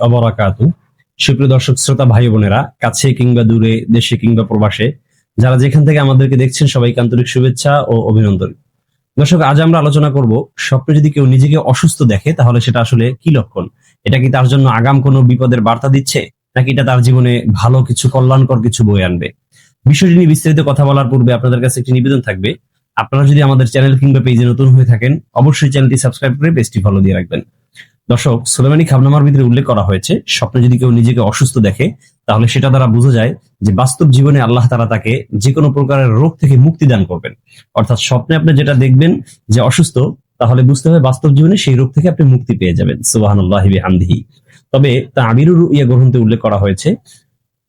অবরাকাতু। সুপ্রিয় দর্শক, শ্রোতা ভাই বোনেরা, কাছে কিংবা দূরে, দেশে কিংবা প্রবাসে, যারা যেখান থেকে আমাদেরকে দেখছেন, সবাইকে আন্তরিক শুভেচ্ছা ও অভিনন্দন। দর্শক, আজ আমরা আলোচনা করব স্বপ্নে যদি কেউ নিজেকে অসুস্থ দেখে, তাহলে সেটা আসলে কি লক্ষণ? এটা কি তার জন্য আগাম কোনো বিপদের বার্তা দিচ্ছে? নাকি এটা তার জীবনে ভালো কিছু, কল্যাণকর কিছু বয়ে আনবে? বিষয়টি নিয়ে বিস্তারিত কথা বলার পূর্বে আপনাদের কাছে একটি নিবেদন থাকবে। আপনারা যদি আমাদের চ্যানেল কিংবা পেজে নতুন হয়ে থাকেন, অবশ্যই চ্যানেলটি সাবস্ক্রাইব করে পেজটি ফলো দিয়ে রাখবেন। দর্শক, সুলেমানি খাবনামার ভিতরে উল্লেখ করা হয়েছে, স্বপ্নে যদি কেউ নিজেকে অসুস্থ দেখে, তাহলে সেটা দ্বারা বোঝা যায় যে বাস্তব জীবনে আল্লাহ তারা তাকে যে কোনো প্রকারের রোগ থেকে মুক্তি দান করবেন। অর্থাৎ স্বপ্নে আপনি যেটা দেখবেন যে অসুস্থ, তাহলে বুঝতে হবে বাস্তব জীবনে সেই রোগ থেকে আপনি মুক্তি পেয়ে যাবেন। সুবাহানুল্লাহ হামদিহি তবে তা আবিরুর ইয়া গ্রন্থে উল্লেখ করা হয়েছে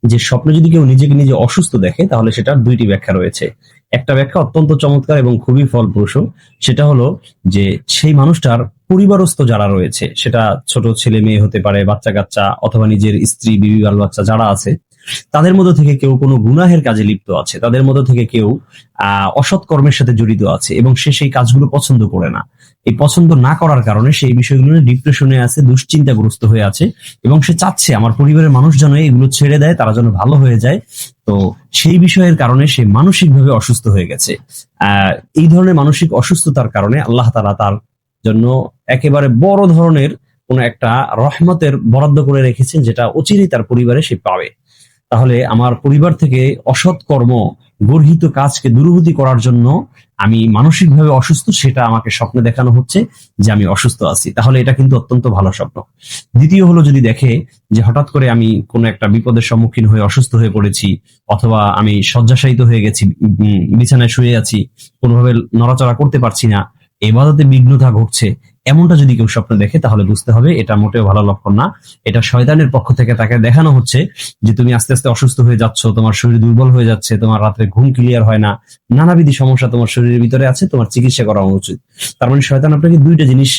যে স্বপ্নে যদি কেউ নিজেকে নিজে অসুস্থ দেখে, তাহলে সেটার দুইটি ব্যাখ্যা রয়েছে। একটা ব্যাখ্যা অত্যন্ত চমৎকার এবং খুবই ফলপ্রসূ, সেটা হলো যে সেই মানুষটার পরিবারস্থ যারা রয়েছে, সেটা ছোট ছেলে মেয়ে হতে পারে বাচ্চা কাচ্চা অথবা নিজের স্ত্রী, বিবি বাল বাচ্চা যারা আছে, তাদের মধ্যে থেকে কেউ কোনো গুনাহের কাজে লিপ্ত আছে, তাদের মধ্যে থেকে কেউ অসৎ কর্মের সাথে জড়িত আছে এবং সে সেই কাজগুলো পছন্দ করে না। এই পছন্দ না করার কারণে সেই বিষয়গুলো ডিপ্রেশনে আছে, দুশ্চিন্তাগ্রস্ত হয়ে আছে এবং সে চাচ্ছে আমার পরিবারের মানুষ যেন এগুলো ছেড়ে দেয়, তারা যেন ভালো হয়ে যায়। তো সেই বিষয়ের কারণে সে মানসিকভাবে অসুস্থ হয়ে গেছে। এই ধরনের মানসিক অসুস্থতার কারণে আল্লাহ তালা তার জন্য একেবারে বড় ধরনের কোন একটা রহমতের বরাদ্দ করে রেখেছেন, যেটা অচিরেই তার পরিবারে সে পাবে। তাহলে আমার পরিবার থেকে অসৎ কর্ম, গর্হিত কাজকে দূরভূতি করার জন্য আমি মানসিকভাবে অসুস্থ, সেটা আমাকে স্বপ্নে দেখানো হচ্ছে যে আমি অসুস্থ আছি। তাহলে এটা কিন্তু অত্যন্ত ভালো স্বপ্ন। দ্বিতীয় হলো যদি দেখে যে হঠাৎ করে আমি কোনো একটা বিপদের সম্মুখীন হয়ে অসুস্থ হয়ে পড়েছি, অথবা আমি শয্যাশায়িত হয়ে গেছি বিছানায় শুয়ে আছি, কোনোভাবে নড়াচড়া করতে পারছি না, এবাদতে বিঘ্নতা ঘটছে এমনটা যদি কেউ স্বপ্ন দেখে, তাহলে বুঝতে হবে এটা মোটেও ভালো লক্ষণ না। এটা শয়তানের পক্ষ থেকে তাকে দেখানো হচ্ছে যে তুমি আস্তে আস্তে অসুস্থ হয়ে যাচ্ছ, তোমার শরীর দুর্বল হয়ে যাচ্ছে, তোমার রাত্রে ঘুম ক্লিয়ার হয় না, নানাবিধি সমস্যা তোমার শরীরের ভিতরে আছে, তোমার চিকিৎসা করা উচিত। তার মানে শয়তান আপনাকে দুইটা জিনিস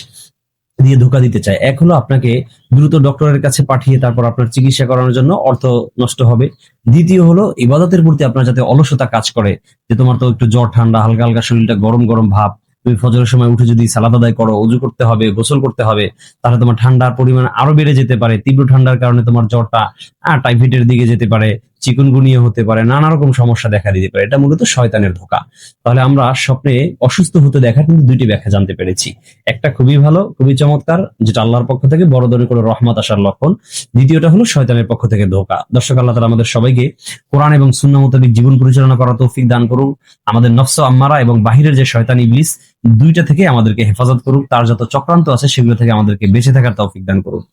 দিয়ে ধোকা দিতে চায়। এক হলো আপনাকে দ্রুত ডক্টরের কাছে পাঠিয়ে তারপর আপনার চিকিৎসা করানোর জন্য অর্থ নষ্ট হবে। দ্বিতীয় হলো ইবাদতের প্রতি আপনার যাতে অলসতা কাজ করে, যে তোমার তো একটু জ্বর, ঠান্ডা, হালকা হালকা শরীরটা গরম গরম ভাব তুমি ফজরের সময় উঠে যদি সালাদ আদায় করো উজু করতে হবে, গোসল করতে হবে, তাহলে তোমার ঠান্ডার পরিমাণ আরও বেড়ে যেতে পারে। তীব্র ঠান্ডার কারণে তোমার জ্বরটা টাইফয়েডের দিকে যেতে পারে, চিকুনগুনিয়া হতে পারে, নানা রকম সমস্যা দেখা দিতে পারে। এটা মূলত শয়তানের ধোকা। তাহলে আমরা স্বপ্নে অসুস্থ হতে দেখা কিন্তু দুইটি ব্যাখ্যা জানতে পেরেছি। একটা খুবই ভালো, খুবই চমৎকার, যেটা আল্লাহর পক্ষ থেকে বড় ধরনের কোনো রহমত আসার লক্ষণ। দ্বিতীয়টা হলো শয়তানের পক্ষ থেকে ধোকা। দর্শক আল্লাহ তালা আমাদের সবাইকে কোরআন এবং শূন্য মোতাবিক জীবন পরিচালনা করা তৌফিক দান করুন। আমাদের নফস আম্মারা এবং বাহিরের যে শয়তান ইবলিস দুইটা থেকে আমাদেরকে হেফাজত করুক, তার যত চক্রান্ত আছে সেগুলো থেকে আমাদেরকে বেঁচে থাকার তৌফিক দান করুক।